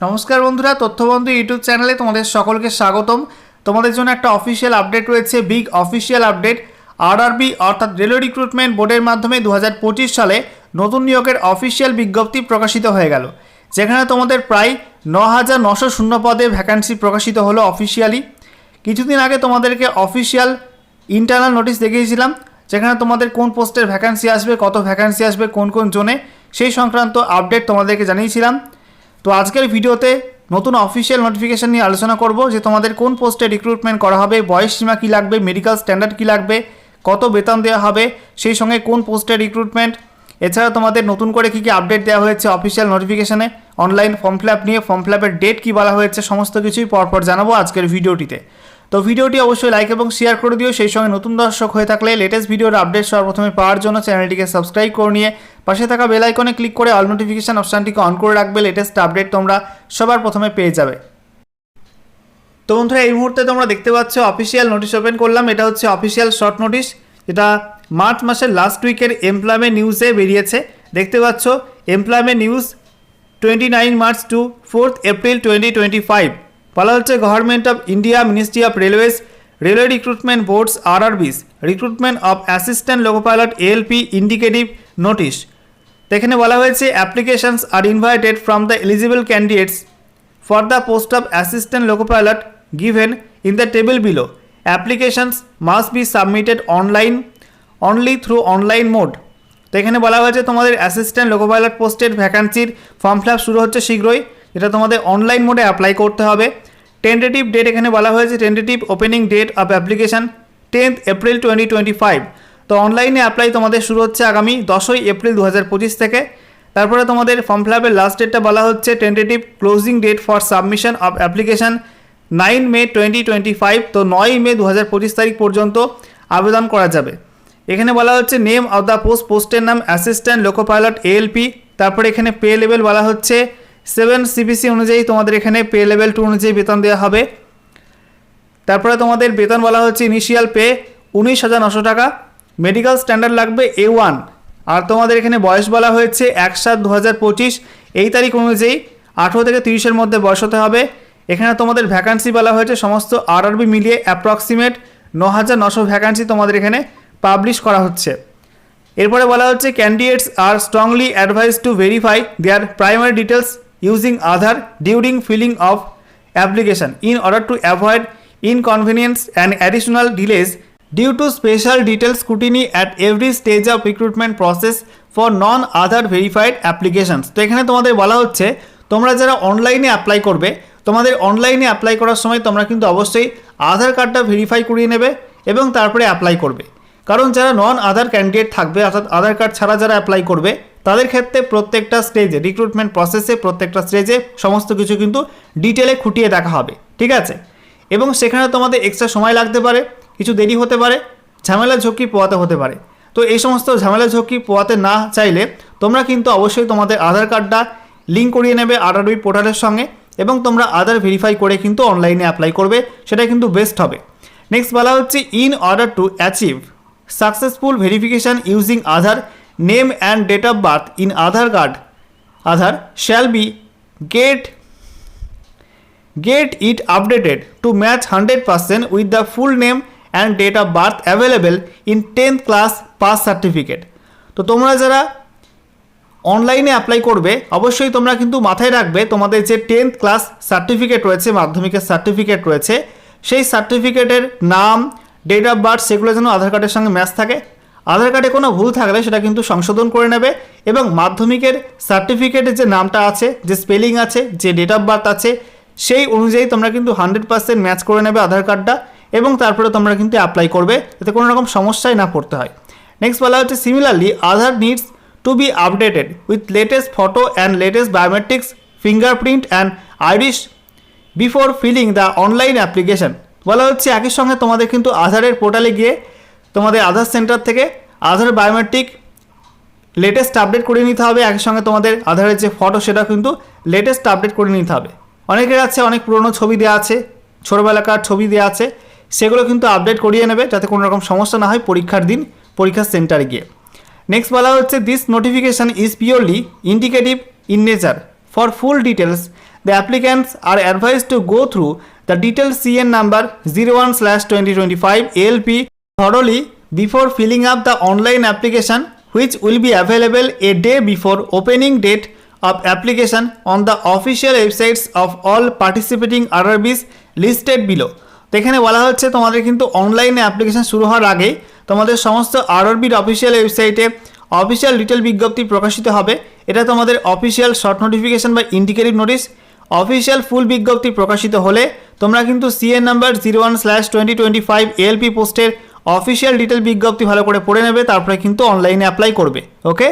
নমস্কার বন্ধুরা, তথ্যবন্ধু ইউটিউব চ্যানেলে তোমাদের সকলকে স্বাগতম। তোমাদের জন্য একটা অফিসিয়াল আপডেট রয়েছে বিগ অফিসিয়াল আপডেট আরআরবি অর্থাৎ রেলওয়ে রিক্রুটমেন্ট বোর্ডের মাধ্যমে দু হাজার পঁচিশ সালে নতুন নিয়োগের অফিসিয়াল বিজ্ঞপ্তি প্রকাশিত হয়ে গেল। যেখানে তোমাদের প্রায় ন হাজার নশো শূন্য পদে ভ্যাকান্সি প্রকাশিত হলো অফিসিয়ালি কিছুদিন আগে তোমাদেরকে অফিসিয়াল ইন্টারনাল নোটিশ দেখিয়েছিলাম, যেখানে তোমাদের কোন পোস্টের ভ্যাকান্সি আসবে, কত ভ্যাকান্সি আসবে, কোন কোন জোনে সেই সংক্রান্ত আপডেট তোমাদেরকে জানিয়েছিলাম। তো আজকের ভিডিওতে নতুন অফিসিয়াল নোটিফিকেশন নিয়ে আলোচনা করব যে তোমাদের কোন পোস্টে রিক্রুটমেন্ট করা হবে, বয়স সীমা কী লাগবে মেডিকেল স্ট্যান্ডার্ড কী লাগবে, কত বেতন দেওয়া হবে, সেই সঙ্গে কোন পোস্টে রিক্রুটমেন্ট এছাড়া তোমাদের নতুন করে কী কী আপডেট দেওয়া হয়েছে অফিসিয়াল নোটিফিকেশনে অনলাইন ফর্ম ফিল নিয়ে ফর্ম ফিল ডেট কী বলা হয়েছে, সমস্ত কিছুই পরপর জানাব আজকের ভিডিওটিতে। তো ভিডিওটি অবশ্যই লাইক এবং শেয়ার করে দিও। সেই সঙ্গে নতুন দর্শক হয়ে থাকলে লেটেস্ট ভিডিওর আপডেট সর্বপ্রথমে পাওয়ার জন্য চ্যানেলটিকে সাবস্ক্রাইব করে নিয়ে পাশে থাকা বেল আইকনে ক্লিক করে অল নোটিফিকেশন অপশানটিকে অন করে রাখবে। লেটেস্ট আপডেট তোমরা সবার প্রথমে পেয়ে যাবে। তো বন্ধুরা, এই মুহূর্তে তোমরা দেখতে পাচ্ছ অফিসিয়াল নোটিশ ওপেন করলাম। এটা হচ্ছে অফিসিয়াল শর্ট নোটিশ যেটা মার্চ মাসের লাস্ট উইকের এমপ্লয়মেন্ট নিউজে বেরিয়েছে। দেখতে পাচ্ছ employment news twenty nine March to fourth April twenty twenty five বলা হচ্ছে government of India, ministry of railways, railway recruitment boards RRBs recruitment of assistant loco pilot ALP indicative notice. এখানে বলা হয়েছে, applications are invited from the eligible candidates for the post of assistant loco pilot given in the table below applications must be submitted online only through online mode তো এখানে বলা হয়েছে, তোমাদের assistant loco pilot পোস্টের ভ্যাকান্সির form fill শুরু হচ্ছে শীঘ্রই। এটা তোমাদের অনলাইন মোডে অ্যাপ্লাই করতে হবে। টেন্টেটিভ ডেট এখানে বলা হয়েছে tentative opening date of application tenth April twenty twenty five তো অনলাইনে অ্যাপ্লাই তোমাদের শুরু হচ্ছে আগামী দশই এপ্রিল দু হাজার পঁচিশ থেকে। তারপরে তোমাদের ফর্ম ফিল আপের লাস্ট ডেটটা বলা হচ্ছে tentative closing date for submission of application nine May twenty twenty five তো নয় মে দু হাজার পঁচিশ তারিখ পর্যন্ত আবেদন করা যাবে। এখানে বলা হচ্ছে নেম অফ দ্য পোস্ট পোস্টের নাম অ্যাসিস্ট্যান্ট লোকো পাইলট এএলপি তারপরে এখানে পে লেভেল বলা হচ্ছে সেভেন সিবিসি অনুযায়ী তোমাদের এখানে পে লেভেল টু অনুযায়ী বেতন দেওয়া হবে। তারপরে তোমাদের বেতন বলা হচ্ছে ইনিশিয়াল পে উনিশ হাজার নশো টাকা। মেডিকেল স্ট্যান্ডার্ড লাগবে এ ওয়ান আর তোমাদের এখানে বয়স বলা হয়েছে এক সাত দু হাজার পঁচিশ। এই তারিখ অনুযায়ী আঠেরো থেকে তিরিশের মধ্যে বয়স হতে হবে। এখানে তোমাদের ভ্যাকান্সি বলা হয়েছে, সমস্ত আরআরবি মিলিয়ে অ্যাপ্রক্সিমেট ন হাজার নশো ভ্যাকান্সি তোমাদের এখানে পাবলিশ করা হচ্ছে। এরপরে বলা হচ্ছে candidates are strongly advised to verify their primary details using Aadhaar during filling of application in order to avoid inconvenience and additional delays due to special detail scrutiny at every stage of recruitment process for non Aadhaar verified applications তো এখানে তোমাদের বলা হচ্ছে, তোমরা যারা অনলাইনে apply করবে, তোমাদের অনলাইনে অ্যাপ্লাই করার সময় তোমরা কিন্তু অবশ্যই আধার কার্ডটা ভেরিফাই করিয়ে নেবে এবং তারপরে অ্যাপ্লাই করবে। কারণ যারা নন আধার ক্যান্ডিডেট থাকবে, অর্থাৎ আধার কার্ড ছাড়া যারা অ্যাপ্লাই করবে তাদের ক্ষেত্রে প্রত্যেকটা স্টেজে রিক্রুটমেন্ট প্রসেসে প্রত্যেকটা স্টেজে সমস্ত কিছু কিন্তু ডিটেলে খুঁটিয়ে দেখা হবে, ঠিক আছে? এবং সেখানে তোমাদের এক্সট্রা সময় লাগতে পারে, কিছু দেরি হতে পারে, ঝামেলা ঝুঁকি পোয়াতে হতে পারে। তো এই সমস্ত ঝামেলা ঝুঁকি পোয়াতে না চাইলে তোমরা কিন্তু অবশ্যই তোমাদের আধার কার্ডটা লিঙ্ক করিয়ে নেবে আরআরবি পোর্টালের সঙ্গে এবং তোমরা আধার ভেরিফাই করে কিন্তু অনলাইনে অ্যাপ্লাই করবে, সেটা কিন্তু বেস্ট হবে। নেক্সট বলা হচ্ছে in order to achieve successful verification using Aadhaar name and date of birth in Aadhaar card Aadhaar shall be get get it updated to match 100% with the full name and date of birth available in 10th class pass certificate তো তোমরা যারা অনলাইনে apply করবে, অবশ্যই তোমরা কিন্তু মাথায় রাখবে তোমাদের যে টেন্থ ক্লাস সার্টিফিকেট রয়েছে, মাধ্যমিকের সার্টিফিকেট রয়েছে, সেই সার্টিফিকেটের নাম ডেট অফ বার্থ সেগুলো যেন আধার কার্ডের সঙ্গে ম্যাচ থাকে। আধার কার্ডে কোনো ভুল থাকলে সেটা কিন্তু সংশোধন করে নেবে এবং মাধ্যমিকের সার্টিফিকেটের যে নামটা আছে, যে স্পেলিং আছে, যে ডেট অফ বার্থ আছে, সেই অনুযায়ী তোমরা কিন্তু হান্ড্রেড পার্সেন্ট ম্যাচ করে নেবে আধার কার্ডটা এবং তারপরে তোমরা কিন্তু অ্যাপ্লাই করবে যাতে কোনো রকম সমস্যায় না পড়তে হয়। নেক্সট বলা হচ্ছে similarly Aadhaar needs to be updated with latest photo and latest biometrics fingerprint and iris before filling the online application বলা হচ্ছে, একই সঙ্গে তোমাদের কিন্তু আধারের পোর্টালে গিয়ে তোমাদের আধার সেন্টার থেকে আধার বায়োমেট্রিক লেটেস্ট আপডেট করে নিতে হবে। একই সঙ্গে তোমাদের আধারের যে ফটো সেটা কিন্তু লেটেস্ট আপডেট করে নিতে হবে। অনেকের আছে, অনেক পুরনো ছবি দেওয়া আছে, ছোটোবেলাকার ছবি দেওয়া আছে, সেগুলো কিন্তু আপডেট করিয়ে নেবে যাতে কোনো রকম সমস্যা না হয় পরীক্ষার দিন, পরীক্ষার সেন্টারে গিয়ে। নেক্সট বলা হচ্ছে this notification is purely indicative in nature for full details the applicants are advised to go through the detailed CN number 01 slash 2025 ALP thoroughly before filling up the online application, which will be available a day before opening date of application on the official websites of all participating RRBs listed below. তো এখানে বলা হচ্ছে তোমাদের কিন্তু অনলাইনে application শুরু হওয়ার আগে তোমাদের সমস্ত আরআরবির অফিসিয়াল ওয়েবসাইটে অফিসিয়াল ডিটেল বিজ্ঞপ্তি প্রকাশিত হবে। এটা তোমাদের অফিসিয়াল শর্ট নোটিফিকেশন বা ইন্ডিকেটিভ নোটিশ অফিসিয়াল ফুল বিজ্ঞপ্তি প্রকাশিত হলে তোমরা কিন্তু CEN number zero one slash twenty twenty five LP পোস্টের অফিসিয়াল ডিটেল বিজ্ঞপ্তি ভালো করে পড়ে নেবে তারপরে কিন্তু অনলাইনে অ্যাপ্লাই করবে ওকে